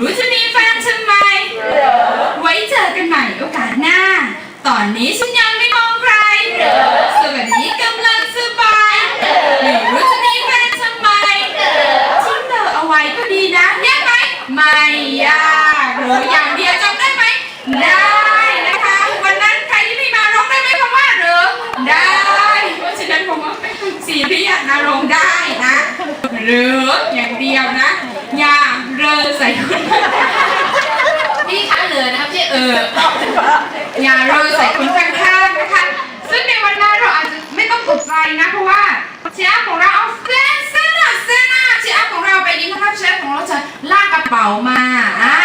รู้จะมีแฟนทำไม ไว้เจอกันใหม่โอกาสหน้า ตอนนี้ฉันยังไม่มองใครสวัสดีกำลังสบายไม่รู้จะมีแฟนทำไมทิ้งเธอเอาไว้ก็ดีนะยากไหมไม่ยากหรืออย่างเดียวจำได้ไหมได้นะคะ วันนั้นใครที่ไม่มาร้องได้ไหมคำว่าหรือได้เพราะฉะนั้นผมว่าไม่ต้องซีเรียสนะร้องได้นะ หรืออย่างเดียวนะ อย่าเรอใส่คนพี่คะเลยนะครับพี่เอออย่าเรอใส่คนข้างๆนะคะซึ่งในวันนั้นเราอาจจะไม่ต้องตกใจนะ เพราะว่าเชฟของเราเอาเส้นเส้นอะเส้นอะเชฟของเราไปยิงนะครับเชฟของเราจะลากกระเป๋ามาอ่า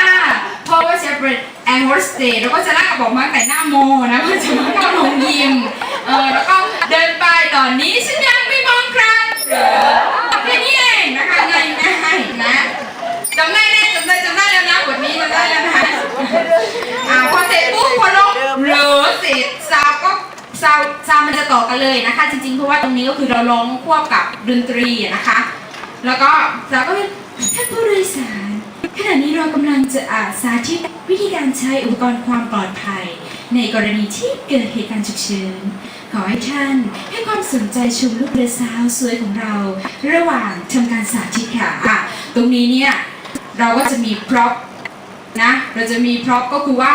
เพราะว่าเชฟเป็นแอร์โฮสเตสแล้วก็จะลากกระเป๋ามาตั้งแต่หน้าโมนะเพื่อจะมาเข้าโรงยิมเออแล้วก็เดินไปตอนนี้ฉันยังไม่มองใครเออแค่นี้เองนะคะง่ายง่ายๆนะจำได้แน่จำได้จำได้แล้วนะบทนี้จำได้แล้วนะ อ่าพอเสร็จปุ๊บพอลงเหลือเสร็จซาวก็ ซาวซาวมันจะต่อกันเลยนะคะ จริงๆ เพราะว่าตรงนี้ก็คือเราร้องควบกับดนตรีนะคะ แล้วก็ซาวก็เป็นท่านผู้โดยสาร ขณะนี้เรากำลังจะอาสาธิตวิธีการใช้อุปกรณ์ความปลอดภัย ในกรณีที่เกิดเหตุการณ์ฉุกเฉินขอให้ท่านให้ความสนใจชมลูกเรือสาวสวยของเรา ระหว่างทำการสาธิตค่ะอะตรงนี้เนี่ยเราก็จะมีพร็อพนะ เราจะมีพร็อพก็คือว่า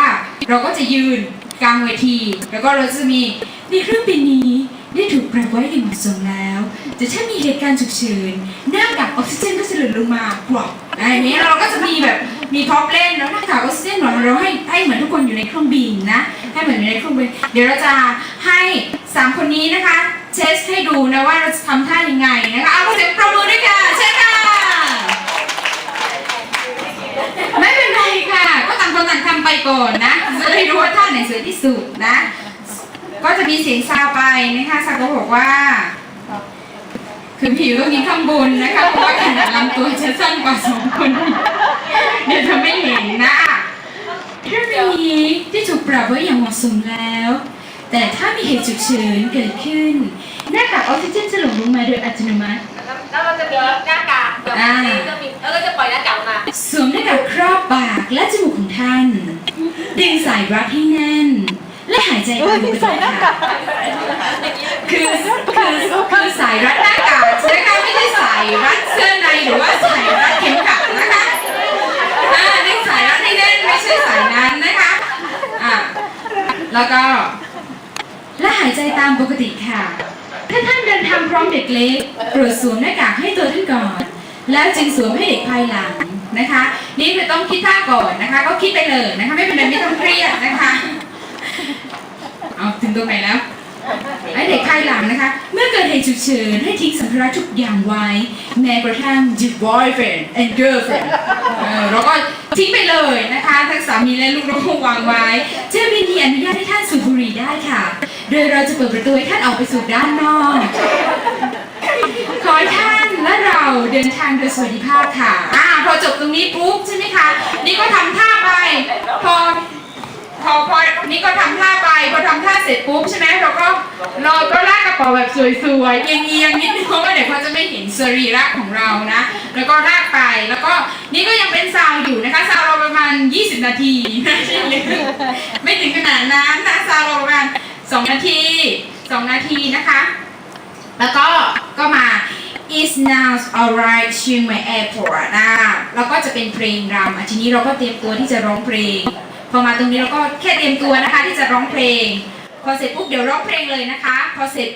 เราก็จะยืน กลางเวที แล้วก็เราจะมีในเครื่องบินนี้ได้ถูกปรับไว้อย่างเหมาะสมแล้ว แต่ถ้ามีเหตุการณ์ฉุกเฉินหน้ากากออกซิเจนก็จะหล่นลงมาปลอกอะไรอย่างนี้เราก็จะมีแบบมีพร็อพเล่นแล้วหน้ากากออกซิเจนเราให้ให้เหมือนทุกคนอยู่ในเครื่องบินนะ ให้เหมือนอยู่ในเครื่องบิน เดี๋ยวเราจะให้สามคนนี้นะคะเทสให้ดูนะว่าเราจะทำท่ายังไงนะคะเอาเสียงปรบมือด้วยค่ะเชิญค่ะ ไม่เป็นไรค่ะ ก็ต่างคนต่างทำ ไปก่อนนะจะได้รู้ว่าท่าไหนสวยที่สุดนะ ก็จะมีเสียงซาวไปนะคะซาวก็บอกว่าคือผิวตรงนี้ข้างบนนะคะเพราะว่าขนาดลำตัวจะสั้นกว่าสองคนนี้เดี๋ยวจะไม่เห็นนะเครื่องบินนี้ที่ถูกปรับไว้อย่างเหมาะสมแล้ว แต่ถ้ามีเหตุฉุกเฉินเกิดขึ้น หน้ากากออกซิเจนจะหล่นลงมาโดยอัตโนมัติแล้วเราจะมีหน้ากากเดี๋ยวอ่าก็มีแล้วก็จะปล่อยหน้ากากออกมาสวมหน้ากากครอบปาก และจมูกของท่าน ดึงสายรัดให้แน่น และหายใจเข้าไปค่ะคือคือคือสายรัดหน้ากากใช่ไหมคะไม่ใช่สายรัดเสื้อในหรือว่าสายรัดเข็มขัดนะคะอ่าดึงสายรัดให้แน่นไม่ใช่สายนั้นนะคะอ่าแล้วก็ และหายใจตามปกติค่ะถ้าท่านเดินทางพร้อมเด็กเล็กโปรดสวมหน้ากากให้ตัวท่านก่อน แล้วจึงสวมให้เด็กภายหลัง นะคะ นี่คือต้องคิดท่าก่อนนะคะ ก็คิดไปเลยนะคะ ไม่เป็นไรไม่ต้องเครียดนะคะเอาถึงตรงไหนแล้วให้เด็กภายหลังนะคะ เมื่อเกิดเหตุฉุกเฉินให้ทิ้งสัมภาระทุกอย่างไว้ แม้กระทั่ง the boyfriend and girlfriend เออเราก็ทิ้งไปเลยนะคะ ทั้งสามีและลูกเราวางไว้เจ้าบินีอนุญาตให้ท่านสูบบุหรี่ได้ค่ะ โดยเราจะเปิดประตูให้ท่านออกไปสู่ด้านนอก ขอท่านและเราเดินทางโดยสวัสดิภาพค่ะ พอจบตรงนี้ปุ๊บใช่ไหมคะนี่ก็ทำท่าไปพอพอพอนี่ก็ทำท่าไปพอทำท่าเสร็จปุ๊บใช่ไหมเราก็เราก็ลากกระเป๋าแบบสวยๆเอียงๆนิดนึงเพราะว่าเดี๋ยวเขาจะไม่เห็นสรีระของเรานะ แล้วก็ลากไปแล้วก็นี่ก็ยังเป็นซาวอยู่นะคะซาวเราประมาณ 20 นาทีไม่ใช่เยอะไม่ถึงขนาดนั้นนะซาวเราประมาณ2นาที2นาทีนะคะ แล้วก็ก็มา is now alright ชียงไม่ airport นะแล้วก็จะเป็นเพลงรำอะทีนี้เราก็เตรียมตัวที่จะร้องเพลง พอมาตรงนี้เราก็แค่เตรียมตัวนะคะที่จะร้องเพลง พอเสร็จปุ๊บเดี๋ยวร้องเพลงเลยนะคะ พอเสร็จ